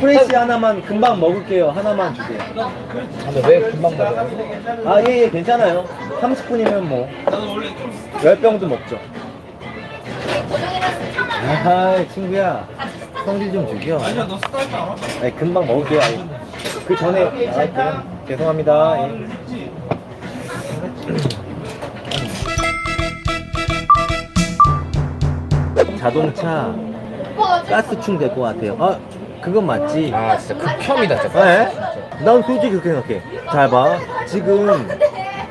프레시 하나만 금방 먹을게요. 하나만 주세요. 근데 왜 금방 먹어? 아, 예, 예, 괜찮아요. 30분이면 뭐. 10병도 먹죠. 아, 친구야. 성질 좀 죽여. 아니야, 너 스타일 알아? 아니, 금방 먹을게요. 아니, 그 전에, 아, 그래. 죄송합니다. 예. 자동차 가스 충 될 것 같아요. 아, 그건 맞지? 아 진짜 극혐이다 진짜. 네? 난 솔직히 그렇게 생각해. 잘 봐. 지금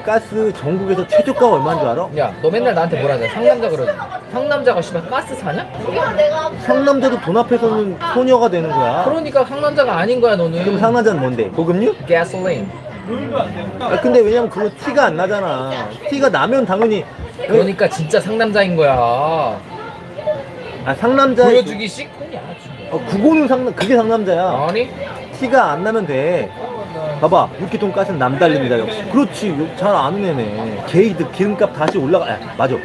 가스 전국에서 최저가가 얼마인 줄 알아? 야, 너 맨날 나한테 뭐라 하냐? 상남자 그러지. 상남자가 씨발 가스 사냐? 상남자도 돈 앞에서는 소녀가 되는 거야. 그러니까 상남자가 아닌 거야 너는. 그럼 상남자는 뭔데? 고급류? 가솔린. 아, 근데 왜냐면 그거 티가 안 나잖아. 티가 나면 당연히. 그러니까 진짜 상남자인 거야. 아, 상남자. 보여주기 식군이야. 어, 그거는 상남, 그게 상남자야. 아니? 티가 안 나면 돼. 봐봐, 육기통 가스는 남달립니다, 역시. 그렇지, 잘 아는 애네. 게이드 기름값 다시 올라가, 아, 맞아.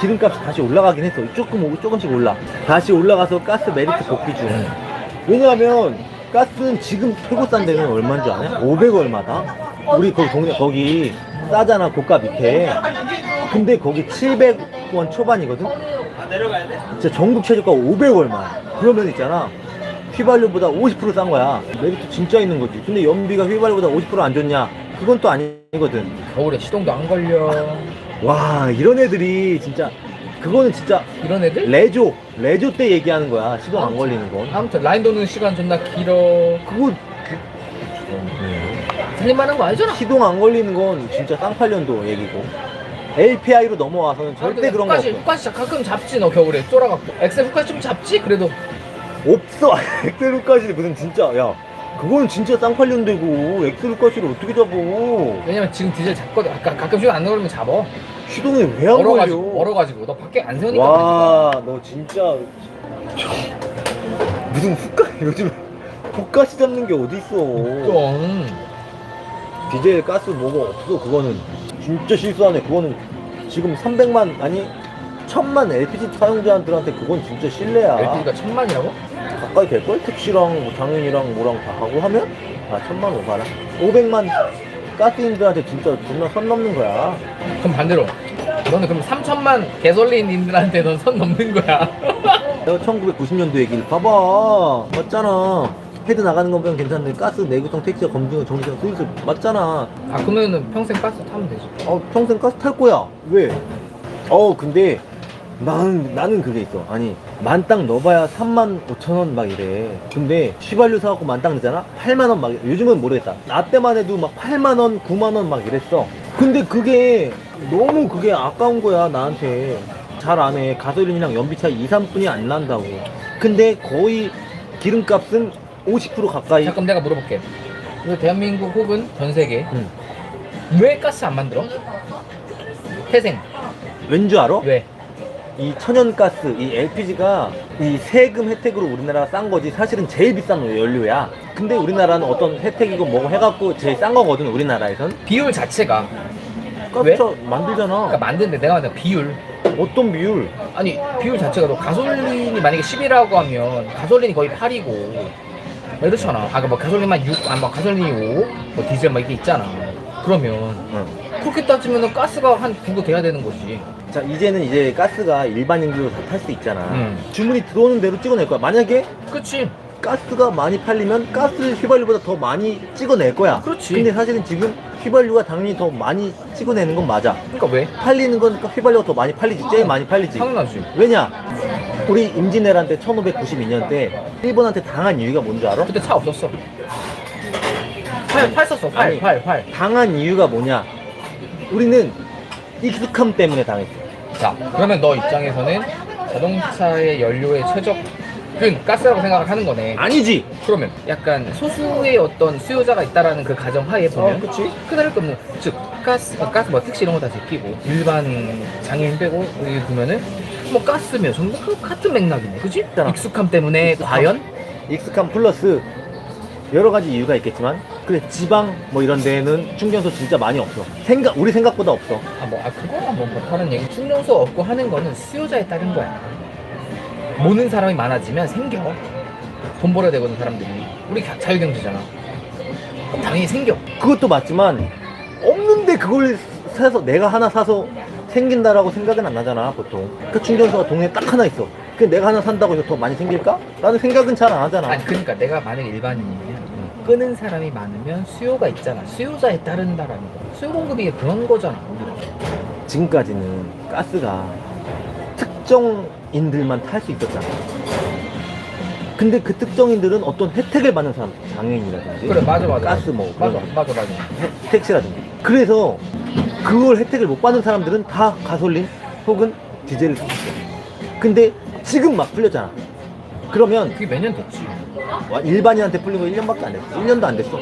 기름값이 다시 올라가긴 했어. 조금, 오고 조금씩 올라. 다시 올라가서 가스 메리트 복귀 중. 왜냐하면, 가스는 지금 최고 싼 데는 얼마인 줄 아냐? 500 얼마다? 우리 거기 동네, 거기 싸잖아, 고가 밑에. 근데 거기 700원 초반이거든? 진짜 전국 최저가 500 얼마야. 그러면 있잖아. 휘발유보다 50%싼 거야. 메리트 진짜 있는 거지. 근데 연비가 휘발유보다 50%안 좋냐? 그건 또 아니거든. 겨울에 시동도 안 걸려. 와, 이런 애들이 진짜, 그거는 진짜 이런 애들? 레조, 레조 때 얘기하는 거야. 시동 안 걸리는 건. 아무튼 라인 도는 시간 존나 길어. 그거, 살림만한 거 알잖아. 시동 안 걸리는 건 진짜 쌍팔년도 얘기고. LPI로 넘어와서는 절대 그런 거 후까지, 없어. 후까지 가끔 잡지 너 겨울에 쫄아갖고. 엑셀 후까지 좀 잡지? 그래도 없어. 엑셀루까지 무슨 진짜, 야. 그거는 진짜 쌍팔년 되고, 엑셀루까지를 어떻게 잡어? 왜냐면 지금 디젤 잡거든. 아까 가끔씩 안 걸리면 잡어. 시동에 왜안 걸려? 얼어가지고 얼어가지고 너 밖에 안 세우니까. 와, 너 진짜 무슨 훅가 요즘 훅가시 잡는 게 어디 있어? 좀. 디젤 가스 뭐가 없어 그거는 진짜 실수하네. 그거는 지금 300만 아니 1000만 LPG 사용자들한테 그건 진짜 신뢰야. LPG가 천만이라고? 가까이 될 걸? 택시랑 뭐 장인이랑 뭐랑 다 하고 하면 아 천만 오바라. 500만 가스인들한테 진짜 존나 선 넘는 거야. 그럼 반대로. 너는 그럼 3천만 개솔린인들한테 넌 선 넘는 거야. 내가 1990년도 얘기를 봐봐 맞잖아 헤드 나가는 건 보면 괜찮은데 가스 내구성 택시가 검증 정비가 슬슬 맞잖아. 아 그러면은 평생 가스 타면 되지. 어 평생 가스 탈 거야. 왜? 어 근데 나는 나는 그게 있어. 아니 만 땅 넣어봐야 3만 5천 원 막 이래. 근데 휘발유 사갖고 만 땅 넣잖아? 8만 원 막 요즘은 모르겠다. 나 때만 해도 막 8만 원 9만 원 막 이랬어. 근데 그게 너무 그게 아까운 거야 나한테. 잘 안 해. 가솔린이랑 연비 차이 2, 3분이 안 난다고. 근데 거의 기름값은 50% 가까이 잠깐 내가 물어볼게. 이거 대한민국 혹은 전 세계 응. 왜 가스 안 만들어? 태생 왠 줄 알아? 왜? 이 천연가스, 이 LPG가 이 세금 혜택으로 우리나라가 싼 거지 사실은 제일 비싼 연료야. 근데 우리나라는 어떤 혜택이고 뭐고 해갖고 제일 싼 거거든 우리나라에선. 비율 자체가 왜? 가스 만들잖아. 그러니까 만드는데 내가 말한 비율 어떤 비율? 아니 비율 자체가 너 가솔린이 만약에 10이라고 하면 가솔린이 거의 8이고 이렇잖아. 아까 뭐 가솔린만 6, 아뭐 가솔린이 5, 뭐 디젤 막 이게 있잖아. 그러면 응. 그렇게 따지면 가스가 한 9도 돼야 되는 거지. 자 이제는 이제 가스가 일반인들도 다탈 수 있잖아. 음. 주문이 들어오는 대로 찍어낼 거야. 만약에 그치? 가스가 많이 팔리면 가스를 휘발유보다 더 많이 찍어낼 거야. 그렇지. 근데 사실은 지금 휘발유가 당연히 더 많이 찍어내는 건 맞아. 그러니까 왜? 팔리는 건 휘발유가 더 많이 팔리지. 제일 많이 팔리지. 당연하지. 왜냐? 우리 임진왜란 때 1592년 때 일본한테 당한 이유가 뭔지 알아? 그때 차 없었어. 팔, 팔 썼어. 팔, 아니. 팔, 팔. 당한 이유가 뭐냐? 우리는 익숙함 때문에 당했어. 자, 그러면 너 입장에서는 자동차의 연료의 최적은 가스라고 생각을 하는 거네. 아니지. 그러면 약간 소수의 어떤 수요자가 있다라는 그 가정 하에 보면 어, 그치. 그다를 거뭐 즉 가스 어, 가스 뭐 택시 이런 거 다 제끼고 일반 장애인 빼고 여기 보면은 뭐 가스면 전부 그 같은 맥락이네, 그지? 있잖아. 익숙함 때문에 익숙함. 과연 익숙함 플러스 여러 가지 이유가 있겠지만 그래 지방 뭐 이런 데는 충전소 진짜 많이 없어. 생각 우리 생각보다 없어. 아뭐 아, 그거는 뭐 다른 얘기. 충전소 없고 하는 거는 수요자에 따른 거야. 모는 사람이 많아지면 생겨. 돈 벌어야 되거든 사람들이 우리 자- 자유경제잖아 그럼 당연히 생겨 그것도 맞지만 없는데 그걸 사서 내가 하나 사서 생긴다라고 생각은 안 나잖아 보통. 그 충전소가 동네에 딱 하나 있어. 그 내가 하나 산다고 해서 더 많이 생길까? 라는 생각은 잘 안 하잖아. 아니 그러니까 내가 만약에 일반인이면 끄는 사람이 많으면 수요가 있잖아. 수요자에 따른다라는 거. 수요 공급이 그런 거잖아. 지금까지는 가스가 특정인들만 탈 수 있었잖아. 근데 그 특정인들은 어떤 혜택을 받는 사람 장애인이라든지 그래 맞아 맞아. 가스 뭐 그런 맞아 거. 맞아 맞아. 혜- 택시라든지. 그래서 그걸 혜택을 못 받는 사람들은 다 가솔린 혹은 디젤을 샀어 근데 지금 막 풀렸잖아. 그러면 그게 몇 년 됐지? 와, 일반인한테 풀린 거 1년밖에 안 됐어. 1년도 안 됐어.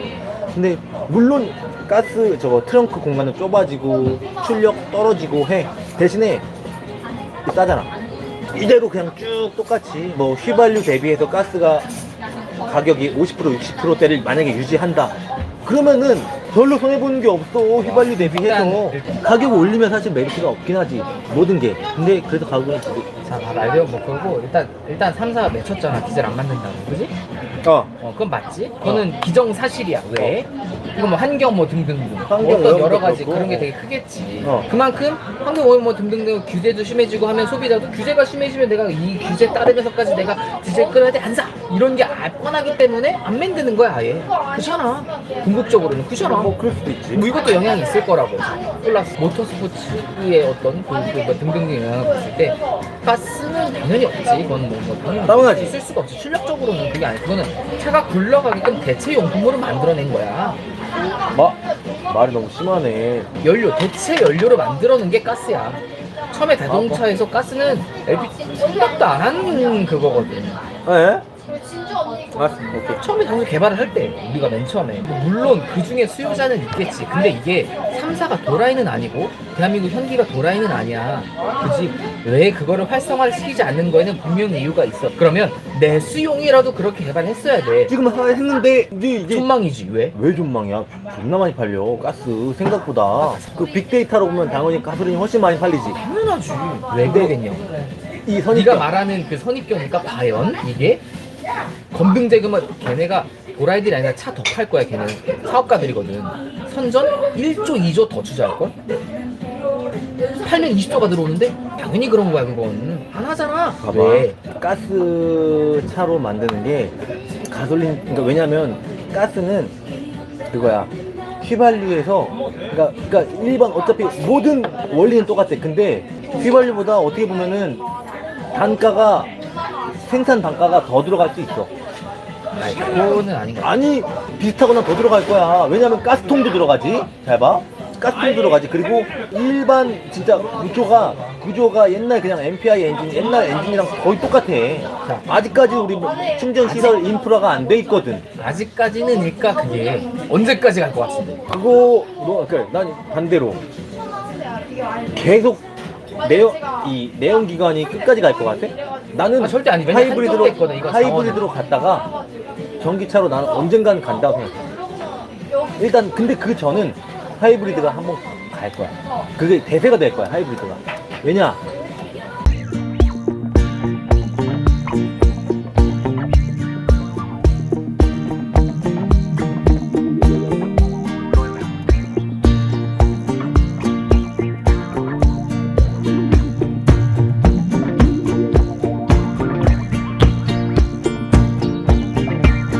근데 물론 가스 저거 트렁크 공간은 좁아지고 출력 떨어지고 해. 대신에 싸잖아. 이대로 그냥 쭉 똑같이 뭐 휘발유 대비해서 가스가 가격이 50% 60%대를 만약에 유지한다. 그러면은 별로 손해보는 게 없어. 휘발유 대비해서. 일단- 가격 올리면 사실 메리트가 없긴 하지. 모든 게. 근데 그래도 가격은 자 봐봐. 알뭐 그러고 일단 일단 3사가 맺혔잖아. 디젤 안 맞는다고. 그지? 어. 어 그건 맞지? 그거는 기정사실이야. 왜? 이거 뭐 환경 뭐 등등등 환경 어떤 오염도 여러 가지 그렇고. 그런 게 되게 크겠지. 어. 그만큼 환경 오염 뭐 등등등 규제도 심해지고 하면 소비자도 규제가 심해지면 내가 이 규제 따르면서까지 내가 디젤 끊어야 돼? 안 사 이런 게 아- 뻔하기 때문에 안 만드는 거야 아예 그렇잖아 궁극적으로는 그렇잖아 뭐 그럴 수도 있지 뭐 이것도 영향이 있을 거라고. 플러스 모터스포츠의 어떤 그, 그, 뭐 등등등 영향을 봤을 때 가스는 당연히 없지. 이건 뭐, 뭐 당연히 당연하지. 있을 수가 없지. 출력적으로는 그게 아니. 그거는 차가 굴러가게끔 대체 용품으로 만들어낸 거야. 마, 말이 너무 심하네 연료 대체 연료로 만들어낸 게 가스야. 처음에 자동차에서 가스는 LPG 생각도 안한 그거거든. 에? 아, 오케이. 처음에 자동차 개발을 할 때 우리가 맨 처음에 물론 그 중에 수요자는 있겠지. 근데 이게 3사가 도라이는 아니고 대한민국 현기가 도라이는 아니야. 그지 왜 그거를 활성화를 시키지 않는 거에는 분명히 이유가 있어. 그러면 내 수용이라도 그렇게 개발했어야 돼. 지금 하- 했는데 이제 이게 전망이지 왜? 왜 존망이야? 존나 많이 팔려 가스 생각보다. 그 빅데이터로 보면 당연히 가솔린이 훨씬 많이 팔리지. 당연하지. 왜 근데 그러겠냐고. 이 네가 선입견. 말하는 그 선입견이니까 과연 이게 검증제금은 걔네가 도라이들이 아니라 차 더 팔 거야 걔는 사업가들이거든. 선전 1조 2조 더 투자할걸? 팔면 20조가 들어오는데 당연히 그런 거야 그건 안 하잖아. 봐봐. 왜? 가스 차로 만드는 게 가솔린 그러니까 왜냐면 가스는 그거야. 휘발유에서 그러니까, 그러니까 일반 어차피 모든 원리는 똑같아. 근데 휘발유보다 어떻게 보면은 단가가 생산 단가가 더 들어갈 수 있어. 아니 그거는 아닌 거 같아 아니 비슷하거나 더 들어갈 거야. 왜냐면 가스통도 들어가지. 잘 봐. 가스통 들어가지. 그리고 일반 진짜 구조가 구조가 옛날 그냥 MPI 엔진 옛날 엔진이랑 거의 똑같아. 아직까지 우리 뭐 충전 시설 인프라가 안 돼 있거든. 아직까지는 일까 그게? 언제까지 갈 것 같은데? 그거 너 그러니까 난 반대로. 계속 내연 이 내연 기관이 끝까지 갈 것 같아? 나는 아, 절대 아니. 왜냐면 하이브리드로 한정됐거든, 이거 하이브리드로 갔다가 전기차로 나는 언젠간 간다고 생각해. 일단 근데 그 전은 하이브리드가 한번 갈 거야. 그게 대세가 될 거야 하이브리드가. 왜냐